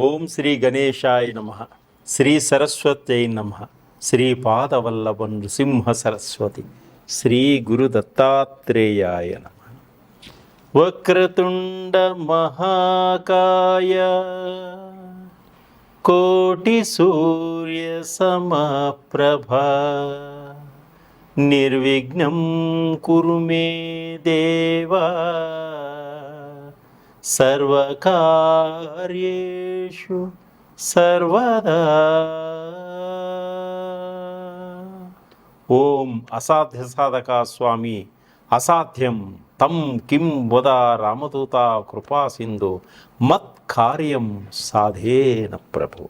ఓం శ్రీ గణేశాయ నమ. శ్రీ సరస్వత్యై నమ. శ్రీ పాదవల్లభ నృసింహ సరస్వతి. శ్రీ గురు దత్తాత్రేయాయ నమ. వక్రతుండ మహాకాయ. కోటి సూర్య సమప్రభా. నిర్విఘ్నం కురు మే దేవా. సర్వకార్యేషు సర్వదా ఓం అసాధ్య సాధక స్వామి అసాధ్యం తం కిం వద రామదూత కృపా సింధు మత్ కార్యం సాధేన ప్రభు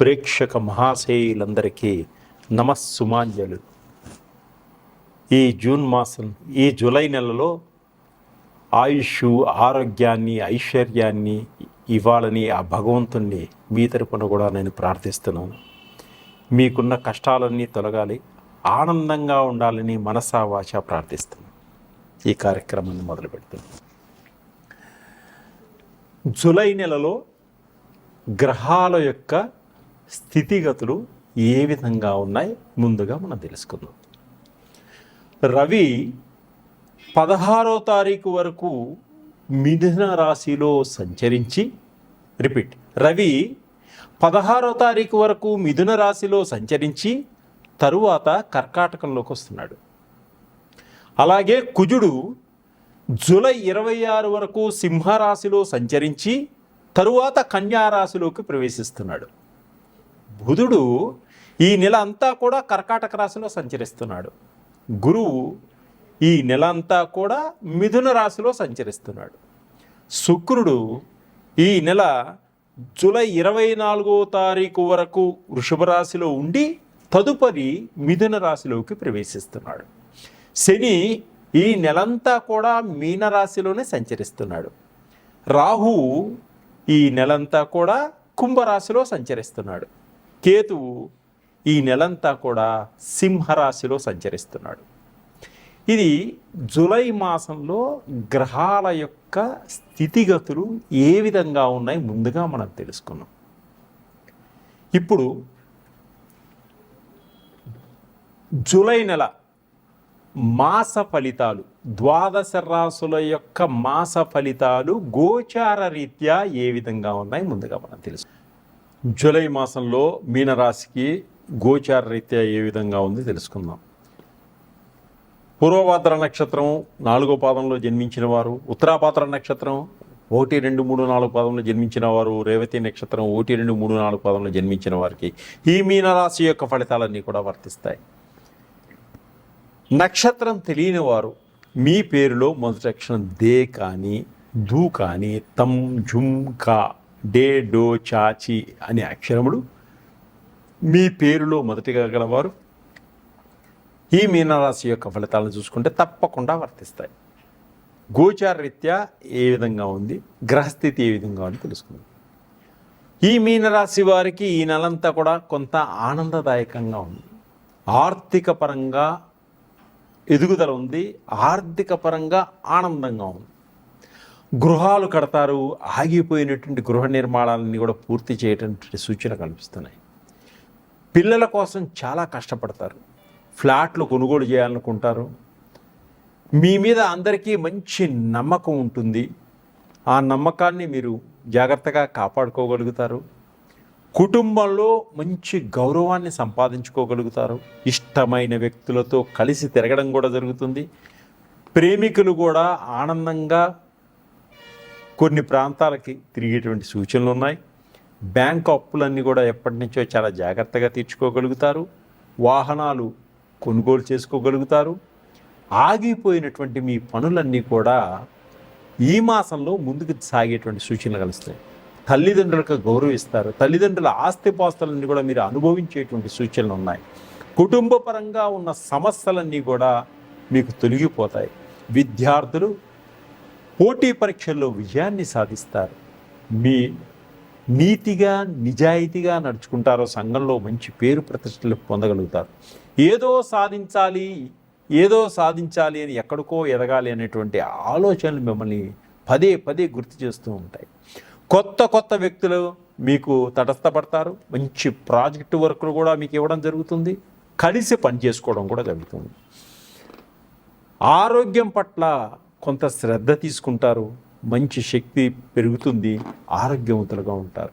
ప్రేక్షక మహాశయులందరికీ నమస్సుమాంజలు ఈ జూన్ మాసం ఈ జూలై నెలలో ఆయుష్ ఆరోగ్యాన్ని ఐశ్వర్యాన్ని ఇవ్వాలని ఆ భగవంతుణ్ణి మీ తరపున కూడా నేను ప్రార్థిస్తున్నాను. మీకున్న కష్టాలన్నీ తొలగాలి ఆనందంగా ఉండాలని మనసా వాచ ప్రార్థిస్తున్నాను. ఈ కార్యక్రమాన్ని మొదలు పెడుతున్నాను. జూలై నెలలో గ్రహాల యొక్క స్థితిగతులు ఏ విధంగా ఉన్నాయి? ముందుగా మనం తెలుసుకుందాం. రవి పదహారో తారీఖు వరకు మిథున రాశిలో సంచరించి రిపీట్ రవి పదహారో తారీఖు వరకు మిథున రాశిలో సంచరించి తరువాత కర్కాటకంలోకి వస్తున్నాడు. అలాగే కుజుడు జూలై ఇరవై ఆరు వరకు సింహరాశిలో సంచరించి తరువాత కన్యా రాశిలోకి ప్రవేశిస్తున్నాడు. బుధుడు ఈ నెల అంతా కూడా కర్కాటక రాశిలో సంచరిస్తున్నాడు. గురువు ఈ నెల అంతా కూడా మిథున రాశిలో సంచరిస్తున్నాడు. శుక్రుడు ఈ నెల జూలై ఇరవై నాలుగో తారీఖు వరకు వృషభ రాశిలో ఉండి తదుపరి మిథున రాశిలోకి ప్రవేశిస్తున్నాడు. శని ఈ నెలంతా కూడా మీనరాశిలోనే సంచరిస్తున్నాడు. రాహు ఈ నెలంతా కూడా కుంభరాశిలో సంచరిస్తున్నాడు. కేతువు ఈ నెలంతా కూడా సింహరాశిలో సంచరిస్తున్నాడు. ఇది జూలై మాసంలో గ్రహాల యొక్క స్థితిగతులు ఏ విధంగా ఉన్నాయి ముందుగా మనం తెలుసుకున్నాం ఇప్పుడు జూలై నెల మాస ఫలితాలు ద్వాదశ రాసుల యొక్క మాస ఫలితాలు గోచార రీత్యా ఏ విధంగా ఉన్నాయి ముందుగా మనం తెలుసు జూలై మాసంలో మీనరాశికి గోచార రీత్యా ఏ విధంగా ఉంది తెలుసుకుందాం. పూర్వభాద్ర నక్షత్రం నాలుగో పాదంలో జన్మించిన వారు ఉత్తరాపాత్ర నక్షత్రం ఒకటి రెండు మూడు నాలుగు పాదంలో జన్మించిన వారు రేవతి నక్షత్రం ఒకటి రెండు మూడు నాలుగు పాదంలో జన్మించిన వారికి ఈ మీనరాశి యొక్క ఫలితాలన్నీ కూడా వర్తిస్తాయి. నక్షత్రం తెలియని వారు మీ పేరులో మొదటి అక్షరం దే కానీ ధూ కానీ తమ్ జుమ్ కా డే డో చాచి అనే అక్షరములు మీ పేరులో మొదటిగా గలవారు. ఈ మీనరాశి యొక్క ఫలితాలను చూసుకుంటే తప్పకుండా వర్తిస్తాయి. గోచార రీత్యా ఏ విధంగా ఉంది? గ్రహస్థితి ఏ విధంగా ఉంది తెలుసుకుందాం. ఈ మీనరాశి వారికి ఈ నెలంతా కూడా కొంత ఆనందదాయకంగా ఉంది. ఆర్థిక పరంగా ఎదుగుదల ఉంది. ఆర్థిక పరంగా ఆనందంగా ఉంది. గృహాలు కడతారు. ఆగిపోయినటువంటి గృహ నిర్మాణాలన్నీ కూడా పూర్తి చేయటటువంటి సూచన కనిపిస్తున్నాయి. పిల్లల కోసం చాలా కష్టపడతారు. ఫ్లాట్లు కొనుగోలు చేయాలనుకుంటారు. మీ మీద అందరికీ మంచి నమ్మకం ఉంటుంది. ఆ నమ్మకాన్ని మీరు జాగ్రత్తగా కాపాడుకోగలుగుతారు. కుటుంబంలో మంచి గౌరవాన్ని సంపాదించుకోగలుగుతారు. ఇష్టమైన వ్యక్తులతో కలిసి తిరగడం కూడా జరుగుతుంది. ప్రేమికులు కూడా ఆనందంగా కొన్ని ప్రాంతాలకి తిరిగేటువంటి సూచనలు ఉన్నాయి. బ్యాంక్ అప్పులన్నీ కూడా ఎప్పటి నుంచో చాలా జాగ్రత్తగా తీర్చుకోగలుగుతారు. వాహనాలు కొనుగోలు చేసుకోగలుగుతారు. ఆగిపోయినటువంటి మీ పనులన్నీ కూడా ఈ మాసంలో ముందుకు సాగేటువంటి సూచనలు కలుస్తాయి. తల్లిదండ్రులకు గౌరవిస్తారు. తల్లిదండ్రుల ఆస్తిపాస్తులన్నీ కూడా మీరు అనుభవించేటువంటి సూచనలు ఉన్నాయి. కుటుంబ పరంగా ఉన్న సమస్యలన్నీ కూడా మీకు తొలగిపోతాయి. విద్యార్థులు పోటీ పరీక్షల్లో విజయాన్ని సాధిస్తారు. మీ నీతిగా నిజాయితీగా నడుచుకుంటారో సంఘంలో మంచి పేరు ప్రతిష్టలు పొందగలుగుతారు. ఏదో సాధించాలి ఏదో సాధించాలి అని ఎక్కడికో ఎదగాలి అనేటువంటి ఆలోచనలు మిమ్మల్ని పదే పదే గుర్తు చేస్తూ ఉంటాయి. కొత్త కొత్త వ్యక్తులు మీకు తటస్థపడతారు. మంచి ప్రాజెక్టు వర్క్లు కూడా మీకు ఇవ్వడం జరుగుతుంది. కలిసి పనిచేసుకోవడం కూడా జరుగుతుంది. ఆరోగ్యం పట్ల కొంత శ్రద్ధ తీసుకుంటారు. మంచి శక్తి పెరుగుతుంది. ఆరోగ్యవంతులుగా ఉంటారు.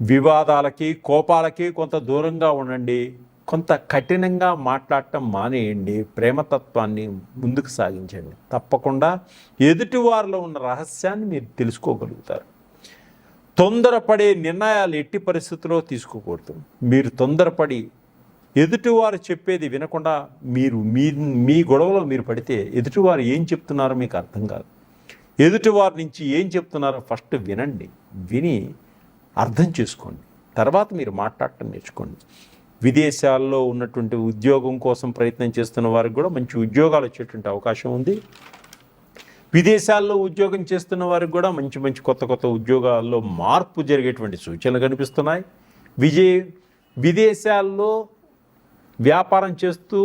వివాదాలకి కోపాలకి కొంత దూరంగా ఉండండి. కొంత కఠినంగా మాట్లాడటం మానేయండి ప్రేమతత్వాన్ని ముందుకు సాగించండి. తప్పకుండా ఎదుటివారిలో ఉన్న రహస్యాన్ని మీరు తెలుసుకోగలుగుతారు. తొందరపడే నిర్ణయాలు ఎట్టి పరిస్థితుల్లో తీసుకోకూడదు. మీరు తొందరపడి ఎదుటివారు చెప్పేది వినకుండా మీరు మీ మీ గొడవలో మీరు పడితే ఎదుటివారు ఏం చెప్తున్నారో మీకు అర్థం కాదు. ఎదుటివారి నుంచి ఏం చెప్తున్నారో ఫస్ట్ వినండి విని అర్థం చేసుకోండి. తర్వాత మీరు మాట్లాడటం నేర్చుకోండి. విదేశాల్లో ఉన్నటువంటి ఉద్యోగం కోసం ప్రయత్నం చేస్తున్న వారికి కూడా మంచి ఉద్యోగాలు వచ్చేటువంటి అవకాశం ఉంది. విదేశాల్లో ఉద్యోగం చేస్తున్న వారికి కూడా మంచి మంచి కొత్త కొత్త ఉద్యోగాల్లో మార్పు జరిగేటువంటి సూచనలు కనిపిస్తున్నాయి. విజయ విదేశాల్లో వ్యాపారం చేస్తూ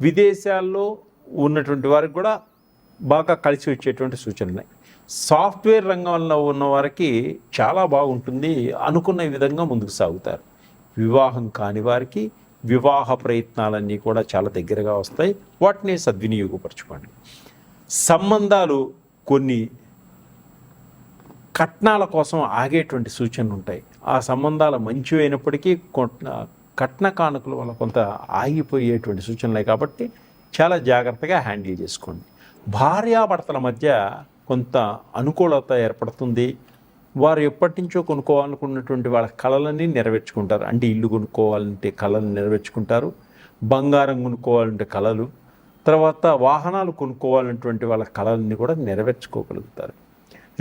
విదేశాల్లో ఉన్నటువంటి వారికి కూడా బాగా కలిసి వచ్చేటువంటి సూచనలు. ఉన్నాయి సాఫ్ట్వేర్ రంగంలో ఉన్న వారికి చాలా బాగుంటుంది అనుకున్న విధంగా ముందుకు సాగుతారు. వివాహం కాని వారికి వివాహ ప్రయత్నాలన్నీ కూడా చాలా దగ్గరగా వస్తాయి. వాటిని సద్వినియోగపరచుకోండి. సంబంధాలు కొన్ని కట్నాల కోసం ఆగేటువంటి సూచనలు ఉంటాయి. ఆ సంబంధాలు మంచి అయినప్పటికీ కట్న కానుకల వల్ల కొంత ఆగిపోయేటువంటి సూచనలు కాబట్టి చాలా జాగ్రత్తగా హ్యాండిల్ చేసుకోండి. భార్యాభర్తల మధ్య కొంత అనుకూలత ఏర్పడుతుంది. వారు ఎప్పటి నుంచో కొనుక్కోవాలనుకున్నటువంటి వాళ్ళ కళలన్నీ నెరవేర్చుకుంటారు. అంటే ఇల్లు కొనుక్కోవాలంటే కళలు నెరవేర్చుకుంటారు. బంగారం కొనుక్కోవాలంటే కళలు. తర్వాత వాహనాలు కొనుక్కోవాలన్నటువంటి వాళ్ళ కళలన్నీ కూడా నెరవేర్చుకోగలుగుతారు.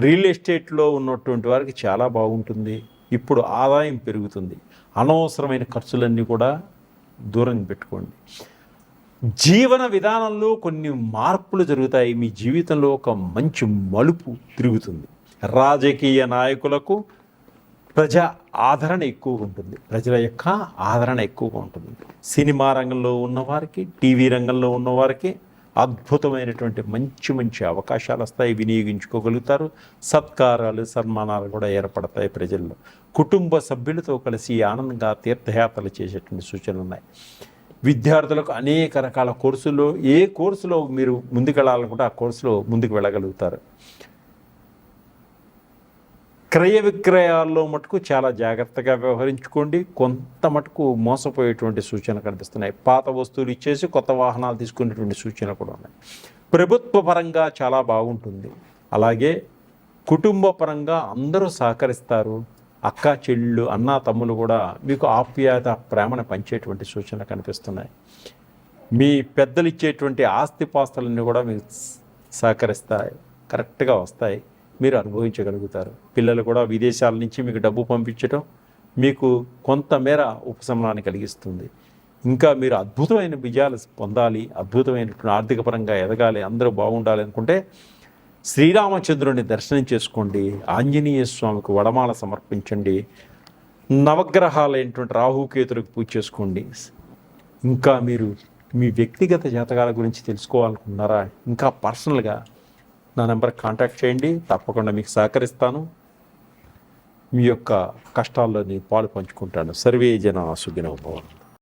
రియల్ ఎస్టేట్లో ఉన్నటువంటి వారికి చాలా బాగుంటుంది. ఇప్పుడు ఆదాయం పెరుగుతుంది. అనవసరమైన ఖర్చులన్నీ కూడా దూరం పెట్టుకోండి. జీవన విధానంలో కొన్ని మార్పులు జరుగుతాయి. మీ జీవితంలో ఒక మంచి మలుపు తిరుగుతుంది. రాజకీయ నాయకులకు ప్రజా ఆదరణ ఎక్కువగా ఉంటుంది. ప్రజల యొక్క ఆదరణ ఎక్కువగా ఉంటుంది. సినిమా రంగంలో ఉన్నవారికి టీవీ రంగంలో ఉన్నవారికి అద్భుతమైనటువంటి మంచి మంచి అవకాశాలు వస్తాయి వినియోగించుకోగలుగుతారు. సత్కారాలు సన్మానాలు కూడా ఏర్పడతాయి ప్రజల్లో. కుటుంబ సభ్యులతో కలిసి ఆనందంగా తీర్థయాత్రలు చేసేటువంటి సూచనలు ఉన్నాయి. విద్యార్థులకు అనేక రకాల కోర్సుల్లో ఏ కోర్సులో మీరు ముందుకెళ్ళాలనుకుంటే ఆ కోర్సులో ముందుకు వెళ్ళగలుగుతారు. క్రయ విక్రయాల్లో మటుకు చాలా జాగ్రత్తగా వ్యవహరించుకోండి. కొంత మటుకు మోసపోయేటువంటి సూచనలు కనిపిస్తున్నాయి. పాత వస్తువులు ఇచ్చేసి కొత్త వాహనాలు తీసుకునేటువంటి సూచనలు కూడా ఉన్నాయి. ప్రభుత్వ పరంగా చాలా బాగుంటుంది. అలాగే కుటుంబ పరంగా అందరూ సహకరిస్తారు. అక్క చెల్లెళ్ళు అన్న తమ్ములు కూడా మీకు ఆప్యాయత ప్రేమను పంచేటువంటి సూచనలు కనిపిస్తున్నాయి. మీ పెద్దలు ఇచ్చేటువంటి ఆస్తిపాస్తులన్నీ కూడా మీకు సహకరిస్తాయి. కరెక్ట్గా వస్తాయి. మీరు అనుభవించగలుగుతారు. పిల్లలు కూడా విదేశాల నుంచి మీకు డబ్బు పంపించడం మీకు కొంతమేర ఉపశమనాన్ని కలిగిస్తుంది. ఇంకా మీరు అద్భుతమైన విజయాలు పొందాలి అద్భుతమైనటువంటి ఆర్థిక పరంగా ఎదగాలి అందరూ బాగుండాలి అనుకుంటే శ్రీరామచంద్రుని దర్శనం చేసుకోండి ఆంజనేయ స్వామికి వడమాల సమర్పించండి నవగ్రహాలైనటువంటి రాహుకేతులకు పూజ చేసుకోండి. ఇంకా మీరు మీ వ్యక్తిగత జాతకాల గురించి తెలుసుకోవాలనుకున్నారా ఇంకా పర్సనల్గా నా నెంబర్ కాంటాక్ట్ చేయండి. తప్పకుండా మీకు సహకరిస్తాను. మీ యొక్క కష్టాల్లో నేను పాలు పంచుకుంటాను. సర్వే జన సుఖినో